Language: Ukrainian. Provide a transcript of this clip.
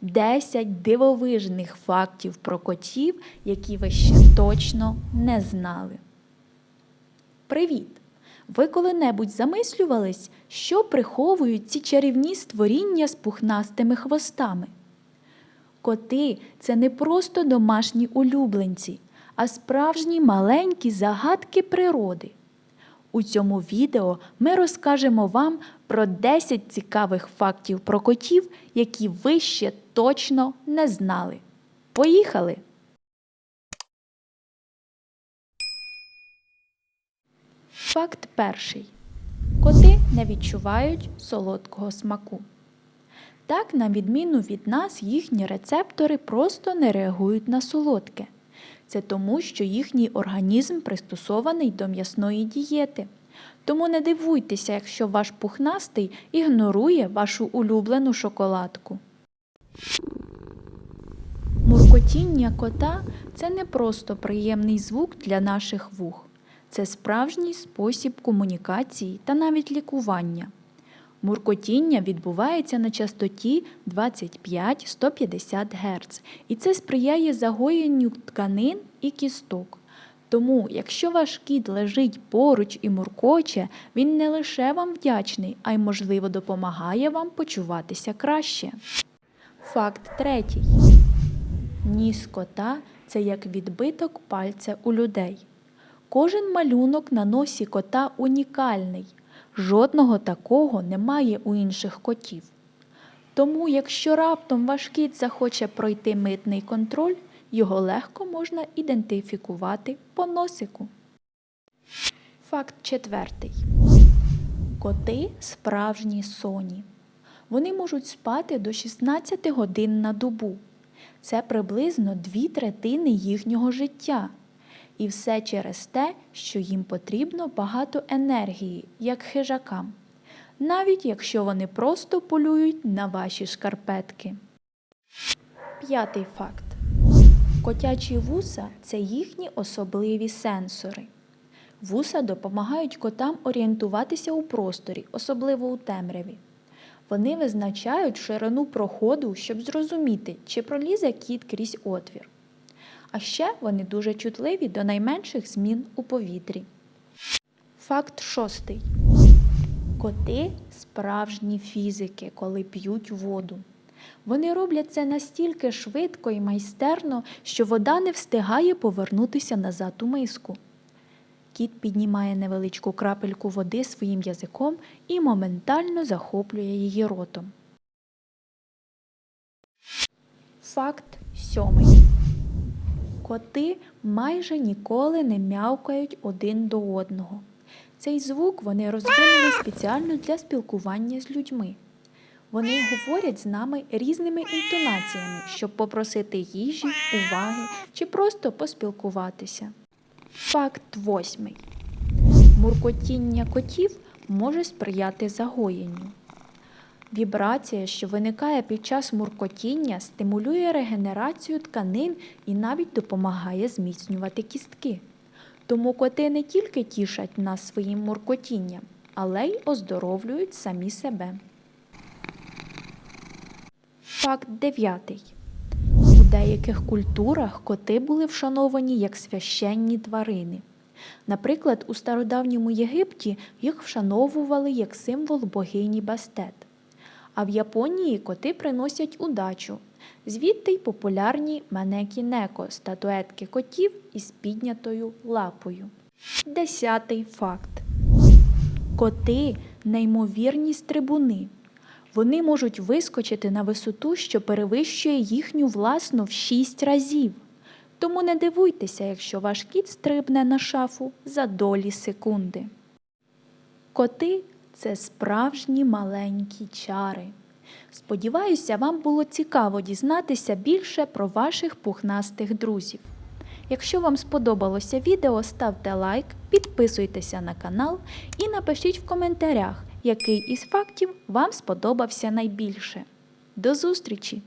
10 дивовижних фактів про котів, які ви ще точно не знали. Привіт! Ви коли-небудь замислювались, що приховують ці чарівні створіння з пухнастими хвостами? Коти це не просто домашні улюбленці, а справжні маленькі загадки природи. У цьому відео ми розкажемо вам про 10 цікавих фактів про котів, які ви ще точно не знали. Поїхали! Факт перший. Коти не відчувають солодкого смаку. Так, на відміну від нас, їхні рецептори просто не реагують на солодке. Це тому, що їхній організм пристосований до м'ясної дієти. Тому не дивуйтеся, якщо ваш пухнастий ігнорує вашу улюблену шоколадку. Муркотіння кота це не просто приємний звук для наших вух. Це справжній спосіб комунікації та навіть лікування. Муркотіння відбувається на частоті 25-150 Гц, і це сприяє загоєнню тканин і кісток. Тому, якщо ваш кіт лежить поруч і муркоче, він не лише вам вдячний, а й, можливо, допомагає вам почуватися краще. Факт третій. Ніс кота це як відбиток пальця у людей. Кожен малюнок на носі кота унікальний. Жодного такого немає у інших котів. Тому, якщо раптом ваш кіт захоче пройти митний контроль, його легко можна ідентифікувати по носику. Факт четвертий. Коти справжні соні. Вони можуть спати до 16 годин на добу. Це приблизно дві третини їхнього життя. І все через те, що їм потрібно багато енергії, як хижакам, навіть якщо вони просто полюють на ваші шкарпетки. П'ятий факт. Котячі вуса це їхні особливі сенсори. Вуса допомагають котам орієнтуватися у просторі, особливо у темряві. Вони визначають ширину проходу, щоб зрозуміти, чи пролізе кіт крізь отвір. А ще вони дуже чутливі до найменших змін у повітрі. Факт шостий. Коти справжні фізики, коли п'ють воду. Вони роблять це настільки швидко і майстерно, що вода не встигає повернутися назад у миску. Кіт піднімає невеличку крапельку води своїм язиком і моментально захоплює її ротом. Факт сьомий. Коти майже ніколи не м'явкають один до одного. Цей звук вони розвинули спеціально для спілкування з людьми. Вони говорять з нами різними інтонаціями, щоб попросити їжі, уваги чи просто поспілкуватися. Факт восьмий. Муркотіння котів може сприяти загоєнню. Вібрація, що виникає під час муркотіння, стимулює регенерацію тканин і навіть допомагає зміцнювати кістки. Тому коти не тільки тішать нас своїм муркотінням, але й оздоровлюють самі себе. Факт дев'ятий. У деяких культурах коти були вшановані як священні тварини. Наприклад, у стародавньому Єгипті їх вшановували як символ богині Бастет. А в Японії коти приносять удачу. Звідти й популярні манекі-неко – статуетки котів із піднятою лапою. Десятий факт. Коти неймовірні стрибуни. Вони можуть вискочити на висоту, що перевищує їхню власну в 6 разів. Тому не дивуйтеся, якщо ваш кіт стрибне на шафу за долі секунди. Коти це справжні маленькі чари. Сподіваюся, вам було цікаво дізнатися більше про ваших пухнастих друзів. Якщо вам сподобалося відео, ставте лайк, підписуйтеся на канал і напишіть в коментарях, який із фактів вам сподобався найбільше. До зустрічі!